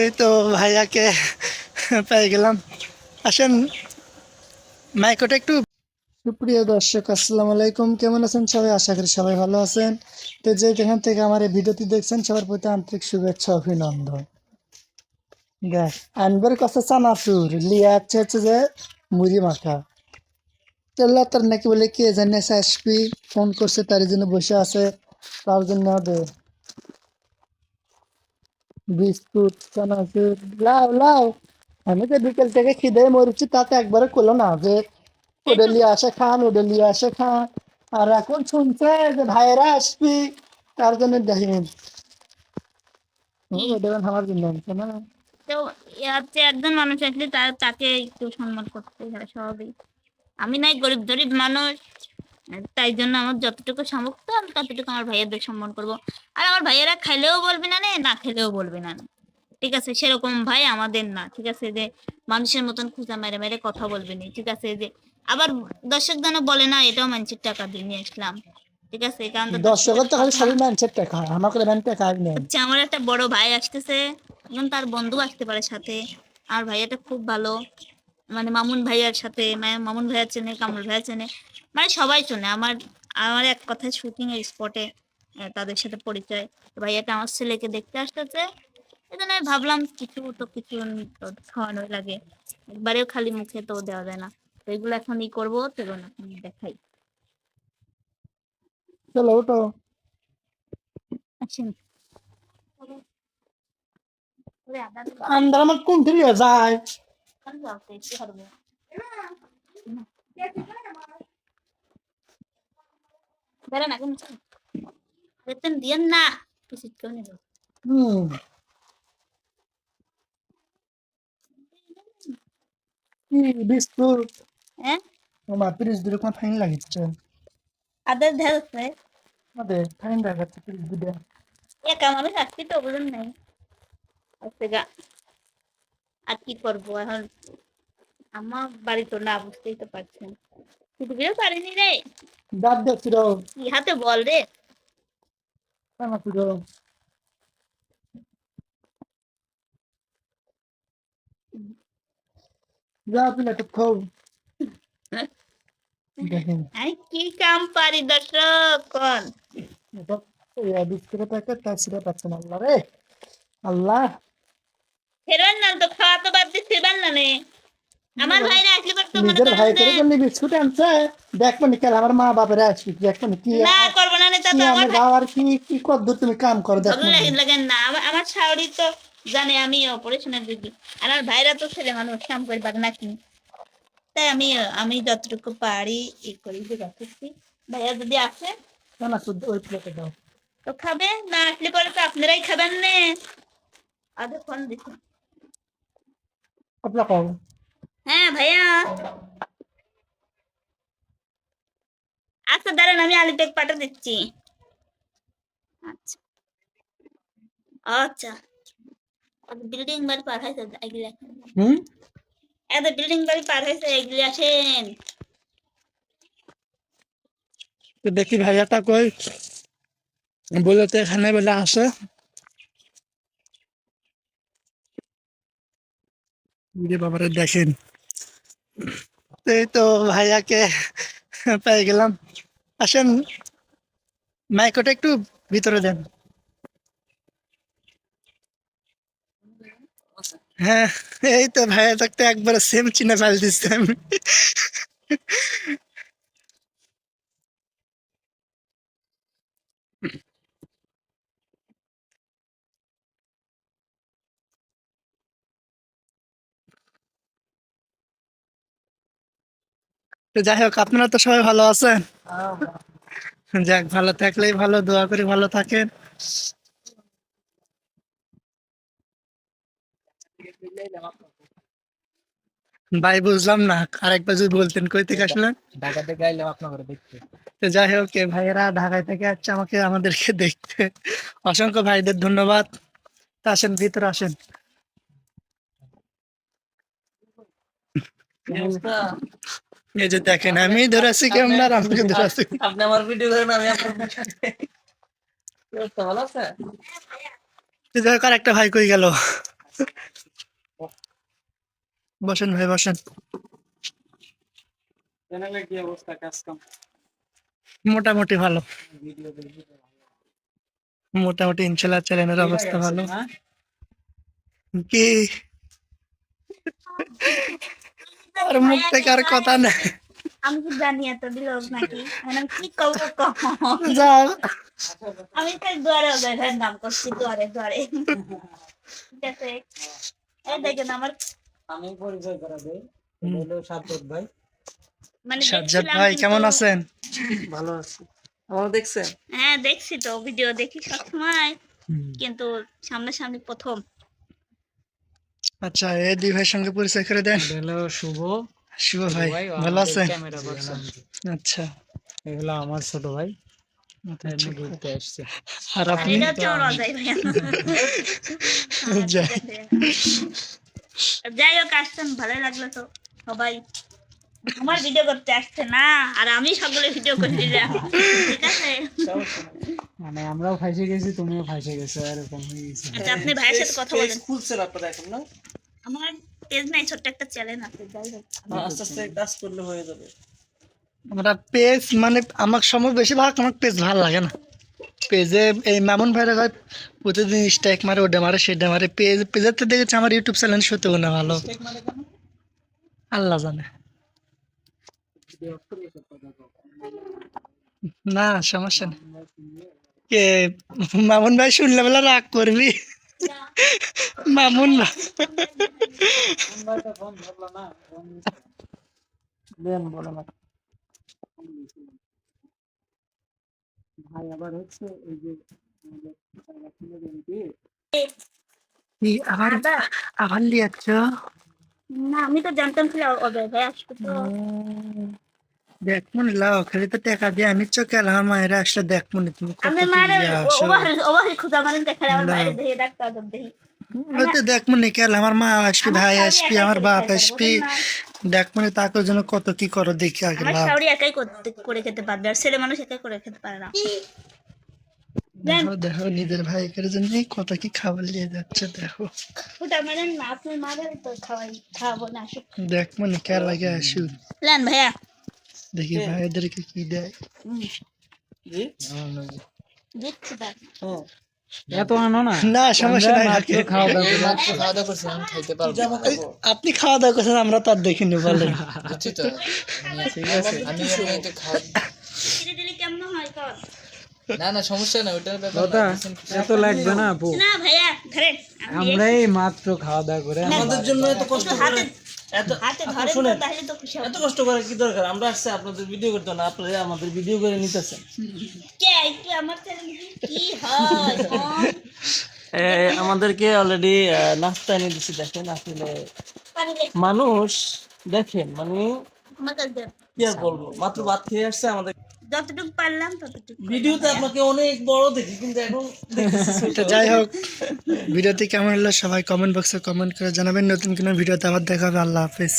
এই তো ভাইয়াকে পেয়ে গেলাম। আসেন, মাইকোটা একটু সুপ্রিয় দর্শক, আসসালামু আলাইকুম। কেমন আছেন সবাই? আশা করি সবাই ভালো আছেন। তো যে যেখান থেকে আমার এই ভিডিওটি দেখছেন, সবার প্রতি আন্তরিক শুভেচ্ছা, অভিনন্দন। দেখ, আনবার কাছে চানাচুর, লিয়া আছে হচ্ছে যে মুড়ি মাখা। চল্লা তার নাকি বলে কে জানে এসপি ফোন করছে তার জন্য বসে আছে। তার জন্য বিস্কুট, চানাচুর লাও লাও আমি তো বিকেল থেকে খিদে মরছি, তাতে একবারে করল না যে ওদের আসে খান, ওদের আসে খান। আর এখন শুনছে যে ভাইয়েরা আসবি, তার জন্য দেখেন ওদের আমার জন্য না। তো একজন মানুষ আসলে তাকে একটু সম্মান করতে হয়, স্বাভাবিক। আমি নাই গরিব গরিব মানুষ। তাই জন্য আমার যতটুকু সামর্থ্য আমি ততটুকু আমার ভাইয়াদের সম্মান করব। আর আমার ভাইয়েরা খাইলেও বলবে না না খেলেও বলবে না ঠিক আছে? সেরকম ভাই আমাদের না ঠিক আছে? যে মানুষের মতন খুঁজা মেরে মেরে কথা বলবে না ঠিক আছে? যে আবার দর্শক যেন বলে না এটাও মানুষের টাকা দিয়ে নিয়ে আসলাম। ঠিক আছে? কারণ দর্শকের তো খালি সবই মানুষের টাকা আমাকে দেবেন টাকা নেই। হচ্ছে আমার একটা বড় ভাই আসতেছে এবং তার বন্ধু আসতে পারে সাথে। আর ভাইয়াটা খুব ভালো। মানে মামুন ভাইয়ার সাথে মানে মামুন ভাইয়া চেনে কামরুল ভাইয়া চেনে। মানে সবাই চেনে। আমার আমার এক কথায় শুটিং এর স্পটে তাদের সাথে পরিচয়। ভাইয়াটা আমার ছেলেকে দেখতে আসতেছে। এই জন্য আমি ভাবলাম কিছু তো কিছু খাওয়ানো লাগে। একবারেও খালি মুখে তো দেওয়া যায় না। তো এগুলো এখন ই করব তো এখন দেখাই। চলো ওটো আসেন। আন্দার আমার কোন থেকে যায়? আমি যাতে একটু হারবো বেড়া না কিন্তু বেতন দিয়েন না কিছু করে নেব হুম বিস্কুট হ্যাঁ আমার তিরিশ দিলে কোনো ফাইন লাগিচ্ছে আদার ঢেল আছে আমাদের ফাইন লাগাচ্ছে তিরিশ দিলে একা মানুষ আসছি তো বুঝুন নাই আচ্ছা আর কি করব? এখন আমার বাড়ি তো না বুঝতেই তো পারছেন। ছুটবেও পারিনি রে। দাঁত দেখছিল কি হাতে বল রে। যা খাও। আমি কি কাম পারি দর্শক কোন? এটা এই বিস্কুটের প্যাকেট তার ছিঁড়ে পাচ্ছে না আল্লাহ রে। আল্লাহ। ফেরবেন না তো খাওয়া তো বাদ দিয়ে ফেরবেন না নে। আমার ভাইরা আসলে মনে নিজের ভাই করে যে- বিস্কুট আনছে দেখব নি কাল আমার মা বাপের আসবি নি কি না করব না নে তা আমার বাবার কি কি কদ্দূর তুমি কাম করো দেখো ভালো লাগে লাগে না আমার শাওরি তো জানে আমি অপারেশনের আর আমার ভাইরা তো ছেলে মানুষ কাম করে পারে নাকি তাই আমি আমি যতটুকু পারি ই করি যে রাখছি ভাইয়া যদি আসে? না শুদ্ধ ওই প্লেটে দাও। তো খাবে? না আসলে পরে তো আপনারাই খাবেন নে। আদে ফোন দিচ্ছি আপনার কও হ্যাঁ ভাইয়া। আচ্ছা দাঁড়ান আমি আলু পেক পাঠা দিচ্ছি। আচ্ছা। আচ্ছা। বিল্ডিং বাড়ি পার হয়েছে এগুলি। হুম? এত বিল্ডিং বাড়ি পার হয়েছে এগুলি আসেন। তো দেখি ভাইয়াটা কই। বলে তো এখানে বলে আসে। যে বাবারে দেখেন। এই তো ভাইয়াকে পেয়ে গেলাম। আসেন, মাইকোটা একটু ভিতরে দেন। হ্যাঁ এই তো ভাইয়া থাকতে একবার সেম চিনে ফেল দিচ্ছে আমি তো যাই হোক আপনারা তো সবাই ভালো আছেন? যাক ভালো থাকলেই ভালো দোয়া করি ভালো থাকেন। ভাই বুঝলাম না আরেকবার যদি বলতেন কই থেকে আসলেন? ঢাকা থেকে আইলাম আপনার দেখতে। তো যাই হোক ভাইয়েরা ঢাকায় থেকে আসছে আমাকে আমাদেরকে দেখতে। অসংখ্য ভাইদের ধন্যবাদ। আসেন ভিতরে আসেন। এই যে দেখেন আমি ধরে আছি আর আমাকে ধরে আছি। আপনি আমার ভিডিও করেন আমি আপনার কি ভালো আছে? একটা ভাই কই গেল? বসেন ভাই বসেন। চ্যানেলের কি অবস্থা কাজ কাম? মোটামুটি ভালো। মোটামুটি ইনশাল্লাহ চ্যানেলের অবস্থা ভালো। কি? আর মুখ থেকে আর কথা নেই। আমি কি জানি এত বিলোক নাকি। মানে আমি কি যাও। আমি তাই দুয়ারে ওদের নাম করছি দুয়ারে দুয়ারে। ঠিক আছে। এই দেখেন আমার আমি পরিচয় করা দেই। হলো সাদ্দাত ভাই। মানে সাজ্জাদ ভাই কেমন আছেন? ভালো আছি। আমার দেখছেন? হ্যাঁ দেখছি তো ভিডিও দেখি সবসময়। কিন্তু সামনাসামনি প্রথম। আচ্ছা এই দুই ভাইয়ের সঙ্গে পরিচয় করে দেন। হলো শুভ। শিব ভাই ভালো আছেন? আচ্ছা। এগুলো আমার ছোট ভাই। আচ্ছা। আর আপনি? যাই। হোক আসছেন ভালোই লাগল তো সবাই। আমার ভিডিও করতে আসছে না আর আমি সকলে ভিডিও করে দিলাম ঠিক আছে? মানে আমরাও ফাইসে গেছি তুমিও ফাইসে গেছো এরকম হয়ে গেছে। আচ্ছা আপনি ভাইয়ের সাথে কথা বলেন। খুলছেন আপনারা এখন না? আমার পেজ নাই ছোট্ট একটা চ্যানেল আছে যাই হোক আস্তে আস্তে কাজ করলে হয়ে যাবে। আমরা পেজ মানে আমার সময় বেশিরভাগ আমার পেজ ভালো লাগে না। পেজে এই মামুন ভাইরা হয় প্রতিদিন স্ট্যাক মারে ওটা মারে সেটা মারে। পেজ পেজের তো দেখেছি আমার ইউটিউব চ্যানেল সত্যি না ভালো। আল্লাহ জানে। না সমস্যা নেই। কে মামুন ভাই শুনলে বেলা রাগ করবি। মামুন ভাই দেন বলো না ভাই আবার হচ্ছে এই যে কি আবার আবার লিয়াচ্ছ না আমি তো জানতাম ছিল অজয় ভাই আসবে তো দেখ লাও খালি তো টাকা দিয়ে আমি চোখে আমার মায়েরা আসলে মনে তুমি আমি মারে ওভার ওভার খুঁজা মারেন দেখে আমার ডাক্তার তো কেল মা আসবি ভাই আসবি আমার বাপ আসবি। তাকে জন্য কত কি করো দেখি আগে একাই করতে করে খেতে পারবে আর ছেলে মানুষ একাই করে খেতে পারে না। দেখো দেখো নিজের ভাইকের জন্য কত কি খাবার নিয়ে যাচ্ছে দেখো। ওটা মারেন না আপনি মারেন তো খাওয়াই খাওয়াবো না আসুক। দেখ মনে কে লাগে আসু লেন ভাইয়া দেখি ভাইদেরকে কি দেয়। হ্যাঁ আপনি খাওয়া দাওয়া করছেন আমরা তো আর দেখিনি বলেন। বুঝছি তো? ঠিক আছে আমি এমনিতে খাওয়া ধীরে ধীরে কেমন হয় কর না না সমস্যা না ওটার ব্যাপার দাদা না, decent এত লাগবে না আপু। না ভাইয়া ধরেন আপনি আমরা এই মাত্র খাওয়া দাওয়া করে আমাদের জন্য এত কষ্ট করে হাতে এত হাতে আপনি ধরেন তো শুনেন তাহলে তো খুশি এত হবে। কষ্ট করে কি দরকার? আমরা আসছে আপনাদের ভিডিও করতে না আপনারা আমাদের ভিডিও করে নিতেছেন। কে একটু আমার ছেলে কি হয়? কোন? আমাদেরকে অলরেডি নাস্তা এনে দিচ্ছি দেখেন আসলে মানুষ দেখেন মানে। কি আর বলব? মাত্র ভাত খেয়ে আসছে আমাদের। যতটুকু পারলাম ততটুকু ভিডিওতে আপনাকে অনেক বড় দেখি কিন্তু এখন তো যাই হোক ভিডিওটি কেমন হলো সবাই কমেন্ট বক্সে কমেন্ট করে জানাবেন। নতুন কোনো ভিডিওতে আবার দেখা হবে। আল্লাহ হাফেজ।